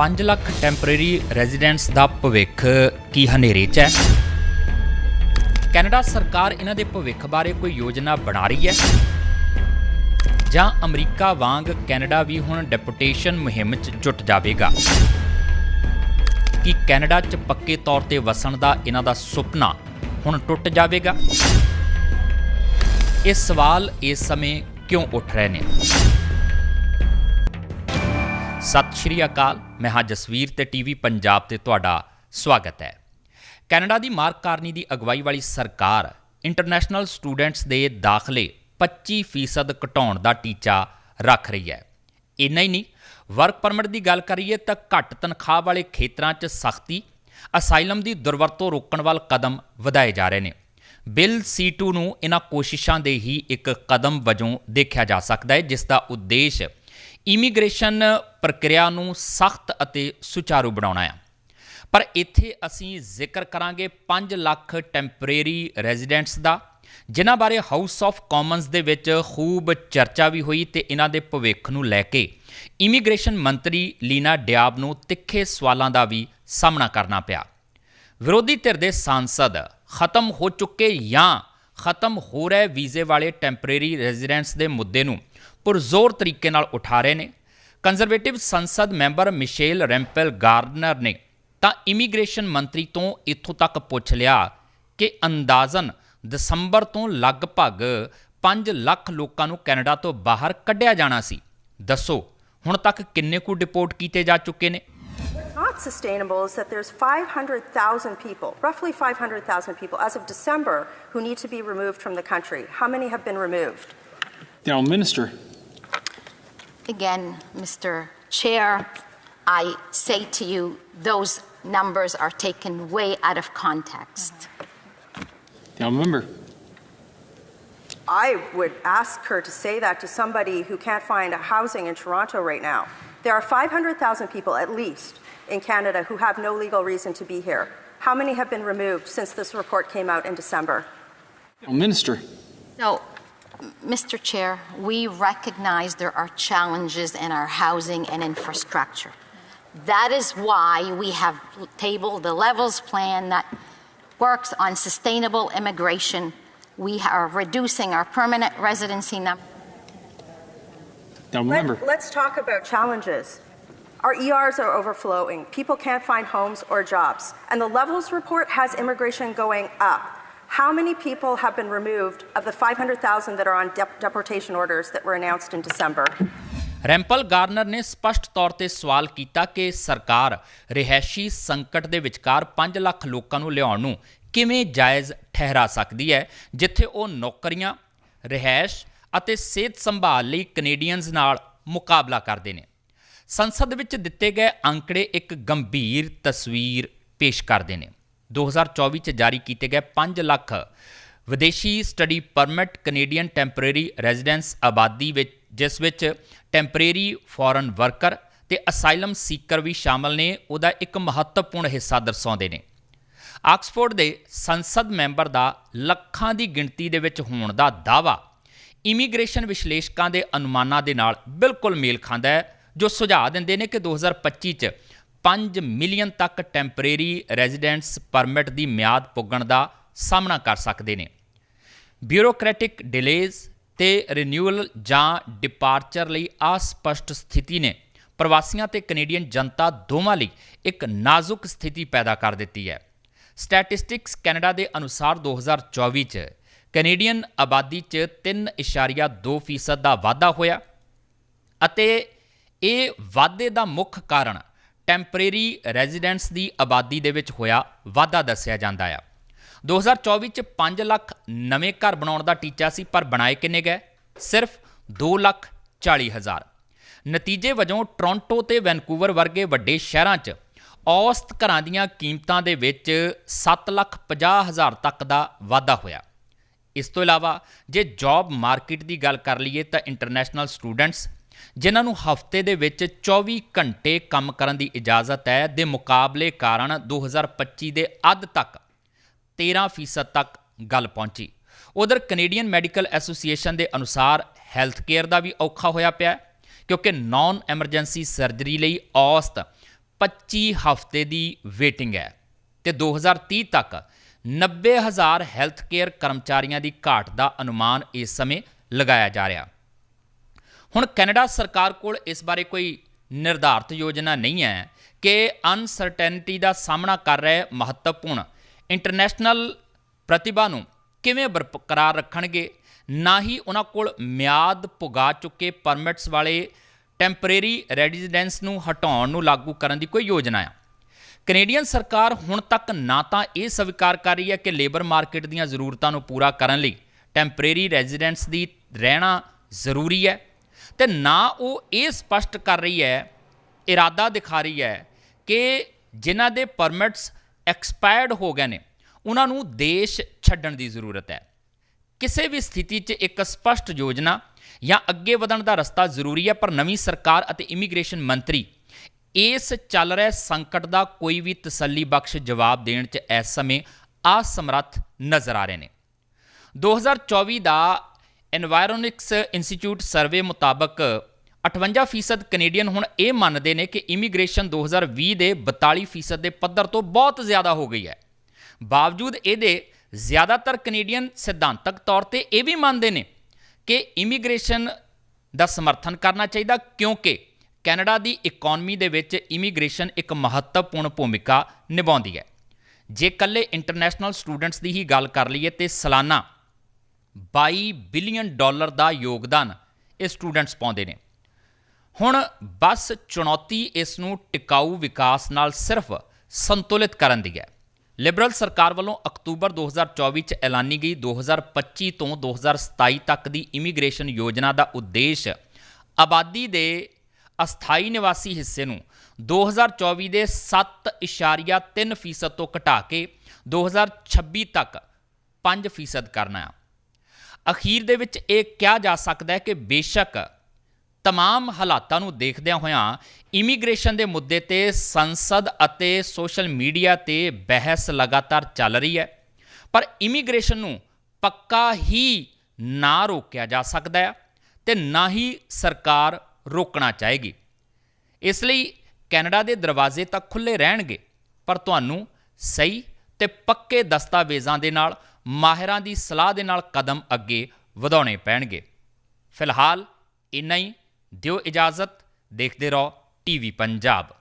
5 lakh temporary residents ਦਾ ਭਵਿੱਖ ਕੀ ਹਨੇਰੇ 'ਚ ਹੈ? ਕੈਨੇਡਾ ਸਰਕਾਰ ਇਹਨਾਂ ਦੇ ਭਵਿੱਖ ਬਾਰੇ ਕੋਈ ਯੋਜਨਾ ਬਣਾ ਰਹੀ ਹੈ? ਜਾਂ ਅਮਰੀਕਾ ਵਾਂਗ ਕੈਨੇਡਾ ਵੀ ਹੁਣ ਡੈਪੂਟੇਸ਼ਨ ਮੁਹਿੰਮ 'ਚ ਜੁਟ ਜਾਵੇਗਾ? ਕਿ ਕੈਨੇਡਾ 'ਚ ਪੱਕੇ ਤੌਰ ਤੇ ਵਸਣ ਦਾ ਇਹਨਾਂ ਦਾ ਸੁਪਨਾ ਹੁਣ ਟੁੱਟ ਜਾਵੇਗਾ? ਇਹ ਸਵਾਲ ਇਸ ਸਮੇਂ ਕਿਉਂ ਉੱਠ ਰਹੇ ਨੇ? ਸਤਿ ਸ਼੍ਰੀ ਅਕਾਲ, ਮੈਂ ਹਾਂ ਜਸਵੀਰ ਤੇ ਟੀਵੀ ਪੰਜਾਬ ਤੇ ਤੁਹਾਡਾ ਸਵਾਗਤ ਹੈ। ਕੈਨੇਡਾ ਦੀ ਮਾਰਕ ਕਾਰਨੀ ਦੀ ਅਗਵਾਈ ਵਾਲੀ ਸਰਕਾਰ ਇੰਟਰਨੈਸ਼ਨਲ ਸਟੂਡੈਂਟਸ ਦੇ ਦਾਖਲੇ 25% ਘਟਾਉਣ ਦਾ ਟੀਚਾ ਰੱਖ ਰਹੀ ਹੈ। ਇੰਨਾ ਹੀ ਨਹੀਂ, ਵਰਕ ਪਰਮਿਟ ਦੀ ਗੱਲ ਕਰੀਏ ਤਾਂ ਘੱਟ ਤਨਖਾਹ ਵਾਲੇ ਖੇਤਰਾਂ 'ਚ ਸਖਤੀ, ਅਸਾਈਲਮ ਦੀ ਦੁਰਵਰਤੋਂ ਰੋਕਣ ਵੱਲ ਕਦਮ ਵਧਾਏ ਜਾ ਰਹੇ ਨੇ। ਬਿੱਲ C2 ਨੂੰ ਇਹਨਾਂ ਕੋਸ਼ਿਸ਼ਾਂ ਦੇ ਹੀ ਇੱਕ ਕਦਮ ਵਜੋਂ ਦੇਖਿਆ ਜਾ ਸਕਦਾ ਹੈ, ਜਿਸ ਦਾ ਉਦੇਸ਼ ਇਮੀਗ੍ਰੇਸ਼ਨ ਪ੍ਰਕਿਰਿਆ ਨੂੰ ਸਖਤ ਅਤੇ ਸੁਚਾਰੂ ਬਣਾਉਣਾ ਆ ਪਰ ਇੱਥੇ ਅਸੀਂ ਜ਼ਿਕਰ ਕਰਾਂਗੇ 5 ਲੱਖ ਟੈਂਪਰੇਰੀ ਰੈਜ਼ੀਡੈਂਟਸ ਦਾ, ਜਿਨ੍ਹਾਂ ਬਾਰੇ ਹਾਊਸ ਆਫ ਕਾਮਨਸ ਦੇ ਵਿੱਚ ਖੂਬ ਚਰਚਾ ਵੀ ਹੋਈ ਤੇ ਇਹਨਾਂ ਦੇ ਭਵਿੱਖ ਨੂੰ ਲੈ ਕੇ ਇਮੀਗ੍ਰੇਸ਼ਨ ਮੰਤਰੀ ਲੀਨਾ ਡਿਆਬ ਨੂੰ ਤਿੱਖੇ ਸਵਾਲਾਂ ਦਾ ਵੀ ਸਾਹਮਣਾ ਕਰਨਾ ਪਿਆ। ਵਿਰੋਧੀ ਧਿਰ ਦੇ ਸਾਂਸਦ ਖਤਮ ਹੋ ਚੁੱਕੇ ਜਾਂ ਖਤਮ ਹੋ ਰਹੇ ਵੀਜ਼ੇ ਵਾਲੇ ਟੈਂਪਰੇਰੀ ਰੈਜ਼ੀਡੈਂਟਸ ਦੇ ਮੁੱਦੇ ਨੂੰ ਪੁਰਜ਼ੋਰ ਤਰੀਕੇ ਨਾਲ ਉਠਾ ਰਹੇ ਨੇ ਕੰਜ਼ਰਵੇਟਿਵ ਸੰਸਦ ਮੈਂਬਰ ਮਿਸ਼ੇਲ ਰੈਂਪਲ ਗਾਰਡਨਰ ਨੇ ਤਾਂ ਇਮੀਗ੍ਰੇਸ਼ਨ ਮੰਤਰੀ ਤੋਂ ਇੱਥੋਂ ਤੱਕ ਪੁੱਛ ਲਿਆ ਕਿ ਅੰਦਾਜ਼ਨ ਦਸੰਬਰ ਤੋਂ ਲਗਭਗ 5 ਲੱਖ ਲੋਕਾਂ ਨੂੰ ਕੈਨੇਡਾ ਤੋਂ ਬਾਹਰ ਕੱਢਿਆ ਜਾਣਾ ਸੀ ਦੱਸੋ ਹੁਣ ਤੱਕ ਕਿੰਨੇ ਕੁ ਡਿਪੋਰਟ ਕੀਤੇ ਜਾ ਚੁੱਕੇ ਨੇ not sustainable is that there's 500,000 people, roughly 500,000 people, as of December, who need to be removed from the country. How many have been removed? The Honourable Minister. Again, Mr. Chair, I say to you, those numbers are taken way out of context. The Honourable Member. I would ask her to say that to somebody who can't find a housing in Toronto right now. There are 500,000 people, at least, in Canada who have no legal reason to be here. How many have been removed since this report came out in December? The Minister. So, m- Mr. Chair, we recognize there are challenges in our housing and infrastructure. That is why we have tabled the levels plan that works on sustainable immigration. We are reducing our permanent residency number. The Honourable Member. Let, let's talk about challenges. Our ERs are overflowing. People can't find homes or jobs. And the Levels report has immigration going up. How many people have been removed of the 500,000 that are on dep- deportation orders that were announced in December? Rempel Garner ਨੇ ਸਪਸ਼ਟ ਤੌਰ ਤੇ ਸਵਾਲ ਕੀਤਾ ਕਿ ਸਰਕਾਰ ਰਿਹਾਇਸ਼ੀ ਸੰਕਟ ਦੇ ਵਿਚਕਾਰ 5 ਲੱਖ ਲੋਕਾਂ ਨੂੰ ਲਿਆਉਣ ਨੂੰ ਕਿਵੇਂ ਜਾਇਜ਼ ਠਹਿਰਾ ਸਕਦੀ ਹੈ ਜਿੱਥੇ ਉਹ ਨੌਕਰੀਆਂ ਰਿਹਾਇਸ਼ ਅਤੇ ਸਿਹਤ ਸੰਭਾਲ ਲਈ ਕੈਨੇਡੀਅਨਸ ਨਾਲ ਮੁਕਾਬਲਾ ਕਰਦੇ ਨੇ ਸੰਸਦ ਵਿੱਚ ਦਿੱਤੇ ਗਏ ਅੰਕੜੇ ਇੱਕ ਗੰਭੀਰ ਤਸਵੀਰ ਪੇਸ਼ ਕਰਦੇ ਨੇ 2024 ਚ ਜਾਰੀ ਕੀਤੇ ਗਏ 5 ਲੱਖ ਵਿਦੇਸ਼ੀ study permit Canadian temporary residence ਆਬਾਦੀ ਵਿੱਚ, ਜਿਸ ਵਿੱਚ ਟੈਂਪਰੇਰੀ ਫੋਰਨ ਵਰਕਰ ਤੇ ਅਸਾਈਲਮ ਸੀਕਰ ਵੀ ਸ਼ਾਮਲ ਨੇ, ਉਹਦਾ ਇੱਕ ਮਹੱਤਵਪੂਰਨ ਹਿੱਸਾ ਦਰਸਾਉਂਦੇ ਨੇ। ਆਕਸਫੋਰਡ ਦੇ ਸੰਸਦ ਮੈਂਬਰ ਦਾ ਲੱਖਾਂ ਦੀ ਗਿਣਤੀ ਦੇ ਵਿੱਚ ਹੋਣ ਦਾ ਦਾਵਾ ਇਮੀਗ੍ਰੇਸ਼ਨ ਵਿਸ਼ਲੇਸ਼ਕਾਂ ਦੇ ਅਨੁਮਾਨਾਂ ਦੇ ਨਾਲ ਬਿਲਕੁਲ ਮੇਲ ਖਾਂਦਾ ਹੈ, ਜੋ ਸੁਝਾਅ ਦਿੰਦੇ ਨੇ ਕਿ 2025 ਚ 5 ਮਿਲੀਅਨ ਤੱਕ ਟੈਂਪਰੇਰੀ ਰੈਜ਼ੀਡੈਂਟਸ ਪਰਮਿਟ ਦੀ ਮਿਆਦ ਪੁੱਗਣ ਦਾ ਸਾਹਮਣਾ ਕਰ ਸਕਦੇ ਨੇ। ਬਿਊਰੋਕ੍ਰੈਟਿਕ ਡਿਲੇਜ਼ ਤੇ ਰਿਨਿਊਅਲ ਜਾਂ ਡਿਪਾਰਚਰ ਲਈ ਅਸਪਸ਼ਟ ਸਥਿਤੀ ਨੇ। ਪ੍ਰਵਾਸੀਆਂ ਤੇ ਕੈਨੇਡੀਅਨ ਜਨਤਾ ਦੋਵਾਂ ਲਈ ਇੱਕ ਨਾਜ਼ੁਕ ਸਥਿਤੀ ਪੈਦਾ ਕਰ ਦਿੱਤੀ ਹੈ। ਸਟੈਟਿਸਟਿਕਸ ਕੈਨੇਡਾ ਦੇ ਅਨੁਸਾਰ 2024 ਚ ਕੈਨੇਡੀਅਨ ਆਬਾਦੀ 'ਚ 3.2% ਦਾ ਵਾਧਾ ਹੋਇਆ ਅਤੇ ਇਹ ਵਾਧੇ ਦਾ ਮੁੱਖ ਕਾਰਨ ਟੈਂਪਰੇਰੀ ਰੈਜ਼ੀਡੈਂਟਸ ਦੀ ਆਬਾਦੀ ਦੇ ਵਿੱਚ ਹੋਇਆ ਵਾਧਾ ਦੱਸਿਆ ਜਾਂਦਾ ਆ। 2024 ਚ 5 ਲੱਖ ਨਵੇਂ ਘਰ ਬਣਾਉਣ ਦਾ ਟੀਚਾ ਸੀ, ਪਰ ਬਣਾਏ ਕਿੰਨੇ ਗਏ? ਸਿਰਫ 2 ਲੱਖ 40 ਹਜ਼ਾਰ। ਨਤੀਜੇ ਵਜੋਂ ਟੋਰਾਂਟੋ ਤੇ ਵੈਨਕੂਵਰ ਵਰਗੇ ਵੱਡੇ ਸ਼ਹਿਰਾਂ 'ਚ ਔਸਤ ਘਰਾਂ ਦੀਆਂ ਕੀਮਤਾਂ ਦੇ ਵਿੱਚ 7 ਲੱਖ 50 ਹਜ਼ਾਰ ਤੱਕ ਦਾ ਵਾਧਾ ਹੋਇਆ। ਇਸ ਤੋਂ ਇਲਾਵਾ ਜੇ ਜੌਬ ਮਾਰਕੀਟ ਦੀ ਗੱਲ ਕਰ ਲਈਏ ਤਾਂ ਇੰਟਰਨੈਸ਼ਨਲ ਸਟੂਡੈਂਟਸ ਜਿਨ੍ਹਾਂ ਨੂੰ ਹਫ਼ਤੇ ਦੇ ਵਿੱਚ 24 ਘੰਟੇ ਕੰਮ ਕਰਨ ਦੀ ਇਜਾਜ਼ਤ ਹੈ ਦੇ ਮੁਕਾਬਲੇ ਕਾਰਨ 2025 ਦੇ ਅੱਧ ਤੱਕ 13% ਤੱਕ ਗੱਲ ਪਹੁੰਚੀ। ਉਧਰ ਕੈਨੇਡੀਅਨ ਮੈਡੀਕਲ ਐਸੋਸੀਏਸ਼ਨ ਦੇ ਅਨੁਸਾਰ ਹੈਲਥ ਕੇਅਰ ਦਾ ਵੀ ਔਖਾ ਹੋਇਆ ਪਿਆ ਕਿਉਂਕਿ ਨਾਨ ਐਮਰਜੈਂਸੀ ਸਰਜਰੀ ਲਈ ਔਸਤ 25 ਹਫ਼ਤੇ ਦੀ ਵੇਟਿੰਗ ਹੈ ਤੇ 2030 ਤੱਕ 90000 ਹੈਲਥ ਕੇਅਰ ਕਰਮਚਾਰੀਆਂ ਦੀ ਘਾਟ ਦਾ ਅਨੁਮਾਨ ਇਸ ਸਮੇਂ ਲਗਾਇਆ ਜਾ ਰਿਹਾ। ਹੁਣ ਕੈਨੇਡਾ ਸਰਕਾਰ ਕੋਲ ਇਸ ਬਾਰੇ ਕੋਈ ਨਿਰਧਾਰਤ ਯੋਜਨਾ ਨਹੀਂ ਹੈ ਕਿ ਅਨਸਰਟੈਨਟੀ ਦਾ ਸਾਹਮਣਾ ਕਰ ਰਹੇ ਮਹੱਤਵਪੂਰਨ। ਇੰਟਰਨੈਸ਼ਨਲ ਪ੍ਰਤਿਭਾ ਨੂੰ ਕਿਵੇਂ ਬਰਕਰਾਰ ਰੱਖਣਗੇ? ਨਾ ਹੀ ਉਹਨਾਂ ਕੋਲ ਮਿਆਦ ਪੁਗਾ ਚੁੱਕੇ ਪਰਮਿਟਸ ਵਾਲੇ ਟੈਂਪਰੇਰੀ ਰੈਜ਼ੀਡੈਂਸ ਨੂੰ ਹਟਾਉਣ ਨੂੰ ਲਾਗੂ ਕਰਨ ਦੀ ਕੋਈ ਯੋਜਨਾ ਹੈ ਕੈਨੇਡੀਅਨ ਸਰਕਾਰ ਹੁਣ ਤੱਕ ਨਾ ਤਾਂ ਇਹ ਸਵੀਕਾਰ ਕਰ ਰਹੀ ਹੈ ਕਿ ਲੇਬਰ ਮਾਰਕੀਟ ਦੀਆਂ ਜ਼ਰੂਰਤਾਂ ਨੂੰ ਪੂਰਾ ਕਰਨ ਲਈ ਟੈਂਪਰੇਰੀ ਰੈਜੀਡੈਂਸ ਦੀ ਰਹਿਣਾ ਜ਼ਰੂਰੀ ਹੈ। ਤੇ ਨਾ ਉਹ ਇਹ ਸਪਸ਼ਟ ਕਰ ਰਹੀ ਹੈ, ਇਰਾਦਾ ਦਿਖਾ ਰਹੀ ਹੈ ਕਿ ਜਿਨ੍ਹਾਂ ਦੇ ਪਰਮਿਟਸ ਐਕਸਪਾਇਰਡ ਹੋ ਗਏ ਨੇ, ਉਹਨਾਂ ਨੂੰ ਦੇਸ਼ ਛੱਡਣ ਦੀ ਜ਼ਰੂਰਤ ਹੈ। ਕਿਸੇ ਵੀ ਸਥਿਤੀ 'ਚ ਇੱਕ ਸਪਸ਼ਟ ਯੋਜਨਾ ਜਾਂ ਅੱਗੇ ਵਧਣ ਦਾ ਰਸਤਾ ਜ਼ਰੂਰੀ ਹੈ, ਪਰ ਨਵੀਂ ਸਰਕਾਰ ਅਤੇ ਇਮੀਗ੍ਰੇਸ਼ਨ ਮੰਤਰੀ ਇਸ ਚੱਲ ਰਹੇ ਸੰਕਟ ਦਾ ਕੋਈ ਵੀ ਤਸੱਲੀ ਬਖਸ਼ ਜਵਾਬ ਦੇਣ 'ਚ ਇਸ ਸਮੇਂ ਅਸਮਰੱਥ ਨਜ਼ਰ ਆ ਰਹੇ ਨੇ। 2024 ਦਾ ਐਨਵਾਇਰੋਨਿਕਸ ਇੰਸਟੀਚਿਊਟ ਸਰਵੇ ਮੁਤਾਬਕ 58% ਕੈਨੇਡੀਅਨ ਹੁਣ ਇਹ ਮੰਨਦੇ ਨੇ ਕਿ ਇਮੀਗ੍ਰੇਸ਼ਨ 2020 ਦੇ 42% ਦੇ ਪੱਧਰ ਤੋਂ ਬਹੁਤ ਜ਼ਿਆਦਾ ਹੋ ਗਈ ਹੈ। ਬਾਵਜੂਦ ਇਹਦੇ ਜ਼ਿਆਦਾਤਰ ਕੈਨੇਡੀਅਨ ਸਿਧਾਂਤਕ ਤੌਰ ਤੇ ਇਹ ਵੀ ਮੰਨਦੇ ਨੇ ਕਿ ਇਮੀਗ੍ਰੇਸ਼ਨ ਦਾ ਸਮਰਥਨ ਕਰਨਾ ਚਾਹੀਦਾ ਕਿਉਂਕਿ ਕੈਨੇਡਾ ਦੀ ਇਕਨੋਮੀ ਦੇ ਵਿੱਚ ਇਮੀਗ੍ਰੇਸ਼ਨ ਇੱਕ ਮਹੱਤਵਪੂਰਨ ਭੂਮਿਕਾ ਨਿਭਾਉਂਦੀ ਹੈ। ਜੇ ਇਕੱਲੇ ਇੰਟਰਨੈਸ਼ਨਲ ਸਟੂਡੈਂਟਸ ਦੀ ਹੀ ਗੱਲ ਕਰ ਲਈਏ ਤੇ ਸਾਲਾਨਾ 22 ਬਿਲੀਅਨ ਡਾਲਰ ਦਾ ਯੋਗਦਾਨ ਇਹ ਸਟੂਡੈਂਟਸ ਪਾਉਂਦੇ ਨੇ। ਹੁਣ ਬਸ ਚੁਣੌਤੀ ਇਸ ਨੂੰ ਟਿਕਾਊ ਵਿਕਾਸ ਨਾਲ ਸਿਰਫ ਸੰਤੁਲਿਤ ਕਰਨ ਦੀ ਹੈ। ਲਿਬਰਲ ਸਰਕਾਰ ਵੱਲੋਂ ਅਕਤੂਬਰ 2024 ਚ ਐਲਾਨੀ ਗਈ 2025 ਤੋਂ 2027 ਤੱਕ ਦੀ ਇਮੀਗ੍ਰੇਸ਼ਨ ਯੋਜਨਾ ਦਾ ਉਦੇਸ਼ ਆਬਾਦੀ ਦੇ ਅਸਥਾਈ ਨਿਵਾਸੀ ਹਿੱਸੇ ਨੂੰ 2024 ਦੇ 7.3% ਤੋਂ ਘਟਾ ਕੇ 2026 ਤੱਕ 5% ਕਰਨਾ ਹੈ। ਅਖੀਰ ਦੇ ਵਿੱਚ ਇਹ ਕਿਹਾ ਜਾ ਸਕਦਾ ਹੈ ਕਿ ਬੇਸ਼ੱਕ ਤਮਾਮ ਹਾਲਾਤਾਂ ਨੂੰ ਦੇਖਦਿਆਂ ਹੋਇਆਂ ਇਮੀਗ੍ਰੇਸ਼ਨ ਦੇ ਮੁੱਦੇ ਤੇ ਸੰਸਦ ਅਤੇ ਸੋਸ਼ਲ ਮੀਡੀਆ ਤੇ ਬਹਿਸ ਲਗਾਤਾਰ ਚੱਲ ਰਹੀ ਹੈ। ਪਰ ਇਮੀਗ੍ਰੇਸ਼ਨ ਨੂੰ ਪੱਕਾ ਹੀ ਨਾ ਰੋਕਿਆ ਜਾ ਸਕਦਾ ਹੈ ਤੇ ਨਾ ਹੀ ਸਰਕਾਰ ਰੋਕਣਾ ਚਾਹੇਗੀ। ਇਸ ਲਈ ਕੈਨੇਡਾ ਦੇ ਦਰਵਾਜ਼ੇ ਤਾਂ ਖੁੱਲੇ ਰਹਿਣਗੇ, ਪਰ ਤੁਹਾਨੂੰ ਸਹੀ ਤੇ ਪੱਕੇ ਦਸਤਾਵੇਜ਼ਾਂ ਦੇ ਨਾਲ ਮਾਹਿਰਾਂ ਦੀ ਸਲਾਹ ਦੇ ਨਾਲ ਕਦਮ ਅੱਗੇ ਵਧਾਉਣੇ ਪੈਣਗੇ। ਫਿਲਹਾਲ, ਇੰਨਾ ਹੀ। ਦਿਓ ਇਜਾਜ਼ਤ। ਦੇਖਦੇ ਰਹੋ ਟੀਵੀ ਪੰਜਾਬ।